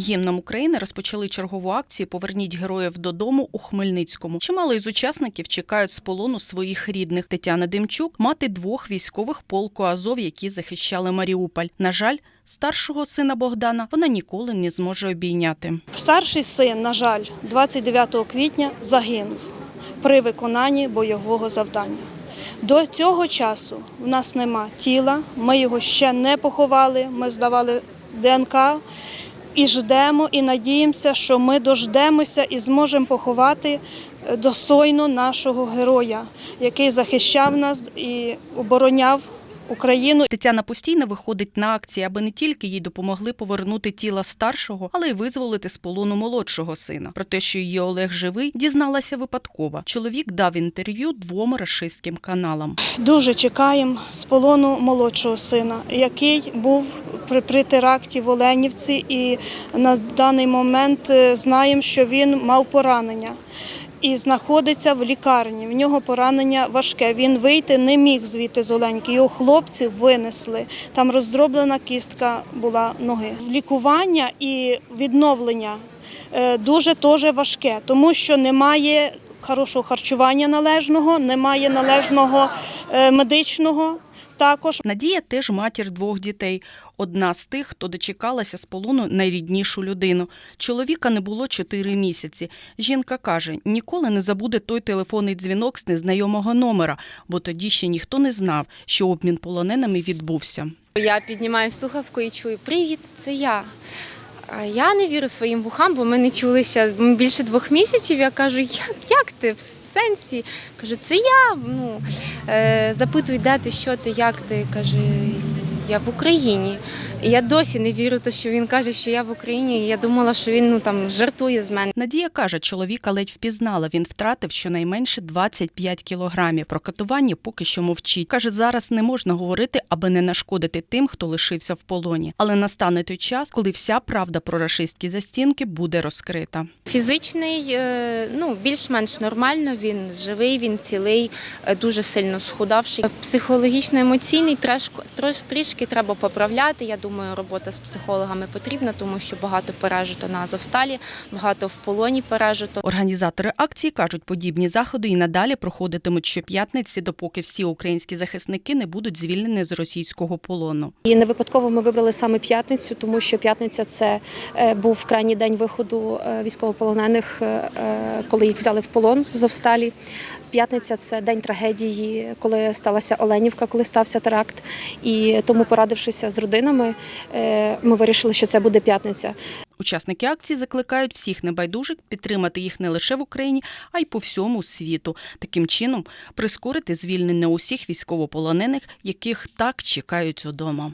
Гімном України розпочали чергову акцію Поверніть героїв додому у Хмельницькому. Чимало із учасників чекають з полону своїх рідних. Тетяна Демчук, мати двох військових полку Азов, які захищали Маріуполь. На жаль, старшого сина Богдана вона ніколи не зможе обійняти. Старший син, на жаль, 29 квітня загинув при виконанні бойового завдання. До цього часу в нас нема тіла, ми його ще не поховали, ми здавали ДНК і ждемо, і надіємося, що ми дождемося і зможемо поховати е, достойно нашого героя, який захищав нас і обороняв Україну. Тетяна постійно виходить на акції, аби не тільки їй допомогли повернути тіло старшого, але й визволити з полону молодшого сина. Про те, що її Олег живий, дізналася випадково. Чоловік дав інтерв'ю двом рашистським каналам. Дуже чекаємо з полону молодшого сина, який був при, при теракті в Оленівці, і на даний момент е, знаємо, що він мав поранення. І знаходиться в лікарні. В нього поранення важке. Він вийти не міг звідти з Оленьки. Його хлопці винесли. Там роздроблена кістка була ноги. Лікування і відновлення е, дуже теж важке, тому що немає хорошого харчування належного, немає належного е, медичного. Також Надія теж матір двох дітей. Одна з тих, хто дочекалася з полону найріднішу людину. Чоловіка не було чотири місяці. Жінка каже, ніколи не забуде той телефонний дзвінок з незнайомого номера, бо тоді ще ніхто не знав, що обмін полоненими відбувся. Я піднімаю слухавку і чую Привіт, це я. Я не вірю своїм вухам, бо ми не чулися більше двох місяців. Я кажу, як, як ти в сенсі? Каже, це я. Ну, е, запитую, де ти, що ти, як ти? Каже, я в Україні. І я досі не вірю, те, що він каже, що я в Україні. І я думала, що він ну, там, жартує з мене. Надія каже, чоловіка ледь впізнала. Він втратив щонайменше 25 кілограмів. Про катування поки що мовчить. Каже, зараз не можна говорити, аби не нашкодити тим, хто лишився в полоні. Але настане той час, коли вся правда про рашистські застінки буде розкрита. Фізичний, е, ну більш-менш нормально. Він живий, він цілий, е, дуже сильно схудавший. Психологічно-емоційний трешко- трош- трішки треба поправляти. Я думаю, робота з психологами потрібна, тому що багато пережито на Азовсталі, багато в полоні пережито. Організатори акції кажуть, подібні заходи і надалі проходитимуть щоп'ятниці, допоки всі українські захисники не будуть звільнені з російського полону. І не випадково ми вибрали саме п'ятницю, тому що п'ятниця це е, був крайній день виходу е, військовополонених, е, коли їх взяли в полон з Азовсталі. П'ятниця це день трагедії, коли сталася Оленівка, коли стався теракт. І тому, порадившися з родинами, е, ми вирішили, що це буде п'ятниця. Учасники акції закликають всіх небайдужих підтримати їх не лише в Україні, а й по всьому світу. Таким чином прискорити звільнення усіх військовополонених, яких так чекають удома.